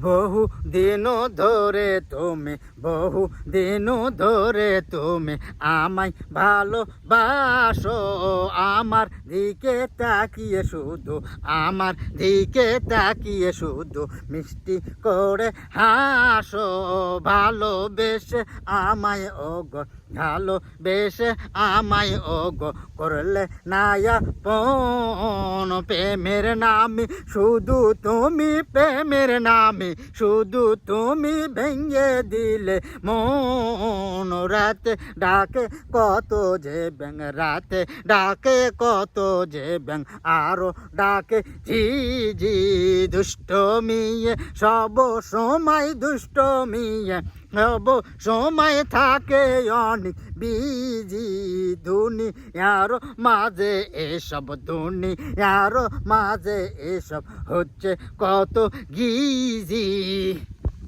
বহু দিন ধরে তুমি, বহু দিন ধরে তুমি আমায় ভালোবাসো। আমার দিকে তাকিয়ে শুধু, আমার দিকে তাকিয়ে শুধু মিষ্টি করে হাসো। ভালোবেসে আমায় ওগ, ভালোবেসে আমায় ওগ, করলে নায়া পন প্রেমের নামে শুধু তুমি প্রেমের নামে শুধু তুমি ভেঙে দিলে মন রাতে ডাকে কত যে ব্যাং রাতে ডাকে কত যে ব্যাং আরও ডাকে জি জি দুষ্ট মিয়ে সব সময় দুষ্ট মিয়ে সব সময় থাকে অনেক বিজি দুনিয়ার মাঝে এসব দুনিয়ার মাঝে এসব হচ্ছে কত গিজি।